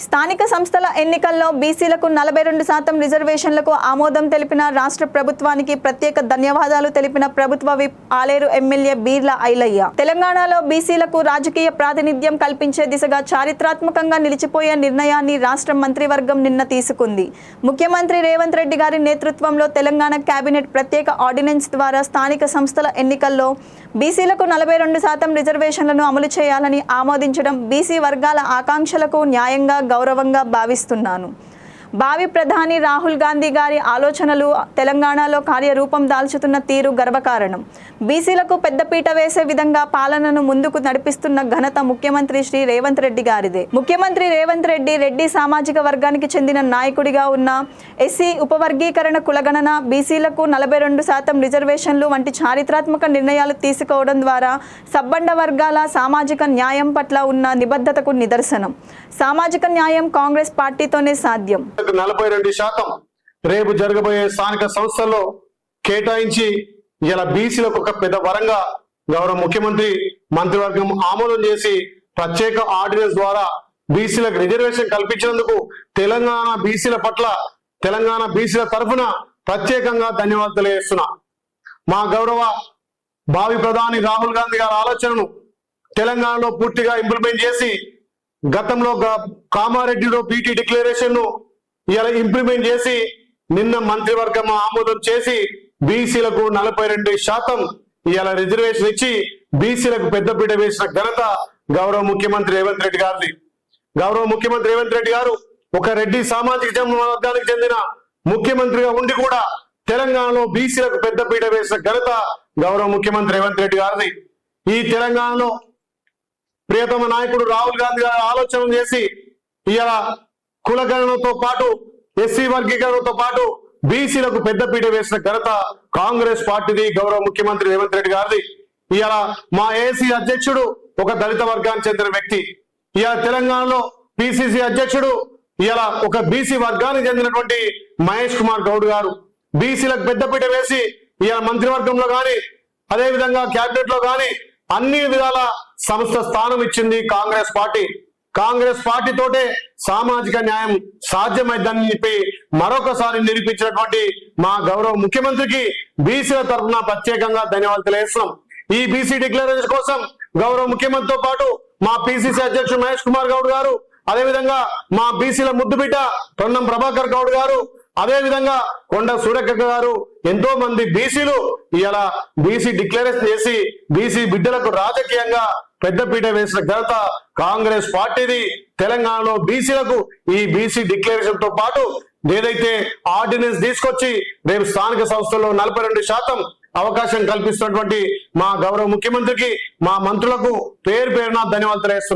స్థానిక సంస్థల ఎన్నికల్లో బీసీలకు నలభై రెండు శాతం రిజర్వేషన్లకు ఆమోదం తెలిపిన రాష్ట్ర ప్రభుత్వానికి ప్రత్యేక ధన్యవాదాలు తెలిపిన ప్రభుత్వ విప్ ఆలేరు ఎమ్మెల్యే బీర్ల ఐలయ్య. తెలంగాణలో బీసీలకు రాజకీయ ప్రాతినిధ్యం కల్పించే దిశగా చారిత్రాత్మకంగా నిలిచిపోయే నిర్ణయాన్ని రాష్ట్ర మంత్రివర్గం నిన్న తీసుకుంది. ముఖ్యమంత్రి రేవంత్ రెడ్డి గారి నేతృత్వంలో తెలంగాణ కేబినెట్ ప్రత్యేక ఆర్డినెన్స్ ద్వారా స్థానిక సంస్థల ఎన్నికల్లో బీసీలకు నలభై రెండు శాతం రిజర్వేషన్లను అమలు చేయాలని ఆమోదించడం బీసీ వర్గాల ఆకాంక్షలకు న్యాయంగా గౌరవంగా భావిస్తున్నాను. భావి ప్రధాని రాహుల్ గాంధీ గారి ఆలోచనలు తెలంగాణలో కార్యరూపం దాల్చుతున్న తీరు గర్వకారణం. బీసీలకు పెద్దపీట వేసే విధంగా పాలనను ముందుకు నడిపిస్తున్న ఘనత ముఖ్యమంత్రి శ్రీ రేవంత్ రెడ్డి గారిదే. ముఖ్యమంత్రి రేవంత్ రెడ్డి రెడ్డి సామాజిక వర్గానికి చెందిన నాయకుడిగా ఉన్న ఎస్సీ ఉపవర్గీకరణ కులగణన బీసీలకు నలభై రెండు శాతం రిజర్వేషన్లు వంటి చారిత్రాత్మక నిర్ణయాలు తీసుకోవడం ద్వారా సబ్బండ వర్గాల సామాజిక న్యాయం పట్ల ఉన్న నిబద్ధతకు నిదర్శనం. సామాజిక న్యాయం కాంగ్రెస్ పార్టీతోనే సాధ్యం. నలభై రెండు శాతం రేపు జరగబోయే స్థానిక సంస్థల్లో కేటాయించి ఇలా బీసీలకు ఒక పెద్ద వరంగా గౌరవ ముఖ్యమంత్రి మంత్రివర్గం ఆమోదం చేసి ప్రత్యేక ఆర్డినెన్స్ ద్వారా బీసీలకు రిజర్వేషన్ కల్పించినందుకు తెలంగాణ బీసీల పట్ల తెలంగాణ బీసీల తరఫున ప్రత్యేకంగా ధన్యవాదాలు తెలియజేస్తున్నా. మా గౌరవ భావి ప్రధాని రాహుల్ గాంధీ గారి ఆలోచనను తెలంగాణలో పూర్తిగా ఇంప్లిమెంట్ చేసి గతంలో కామారెడ్డిలో బీటీ డిక్లరేషన్ను ఇలా ఇంప్లిమెంట్ చేసి నిన్న మంత్రివర్గం ఆమోదం చేసి బీసీలకు నలభై రెండు శాతం ఇలా రిజర్వేషన్ ఇచ్చి బీసీలకు పెద్దపీట వేసిన ఘనత గౌరవ ముఖ్యమంత్రి రేవంత్ రెడ్డి గారిది. గౌరవ ముఖ్యమంత్రి రేవంత్ రెడ్డి గారు ఒక రెడ్డి సామాజిక వర్గానికి చెందిన ముఖ్యమంత్రిగా ఉండి కూడా తెలంగాణలో బీసీలకు పెద్దపీట వేసిన ఘనత గౌరవ ముఖ్యమంత్రి రేవంత్ రెడ్డి గారిది. ఈ తెలంగాణలో ప్రియతమ నాయకుడు రాహుల్ గాంధీ గారు ఆలోచన చేసి ఇలా కులగణనతో పాటు ఎస్సీ వర్గీకరణతో పాటు బీసీలకు పెద్దపీట వేసిన ఘనత కాంగ్రెస్ పార్టీది గౌరవ ముఖ్యమంత్రి రేవంత్ రెడ్డి గారిది. ఇలా మా ఏసీ అధ్యక్షుడు ఒక దళిత వర్గానికి చెందిన వ్యక్తి. ఇలా తెలంగాణలో పిసిసి అధ్యక్షుడు ఇలా ఒక బీసీ వర్గానికి చెందినటువంటి మహేష్ కుమార్ గౌడ్ గారు. బీసీలకు పెద్దపీట వేసి ఇలా మంత్రివర్గంలో గాని అదే విధంగా క్యాబినెట్లో గాని అన్ని విధాల సంస్థ స్థానం ఇచ్చింది కాంగ్రెస్ పార్టీ. కాంగ్రెస్ పార్టీ తోటే సామాజిక న్యాయం సాధ్యమైందని చెప్పి మరొకసారి నిరూపించినటువంటి మా గౌరవ ముఖ్యమంత్రికి బీసీల తరఫున ప్రత్యేకంగా ధన్యవాదాలు తెలియజేస్తున్నాం. ఈ బీసీ డిక్లరేషన్ కోసం గౌరవ ముఖ్యమంత్రితో పాటు మా పిసిసి అధ్యక్షుడు మహేష్ కుమార్ గౌడ్ గారు అదేవిధంగా మా బీసీల ముద్దుబిడ్డ తొండం ప్రభాకర్ గౌడ్ గారు అదే విధంగా కొండ సూరక్క గారు ఎంతో మంది బీసీలు ఇలా బీసీ డిక్లరేషన్ చేసి బీసీ బిడ్డలకు రాజకీయంగా పెద్దపీట వేసిన ఘనత కాంగ్రెస్ పార్టీది. తెలంగాణలో బీసీలకు ఈ బీసీ డిక్లరేషన్తో పాటు ఏదైతే ఆర్డినెన్స్ తీసుకొచ్చి రేపు స్థానిక సంస్థల్లో నలభై రెండు శాతం అవకాశం కల్పిస్తున్నటువంటి మా గౌరవ ముఖ్యమంత్రికి మా మంత్రులకు పేరు పేరున ధన్యవాదాలు తెలియజేస్తున్నా.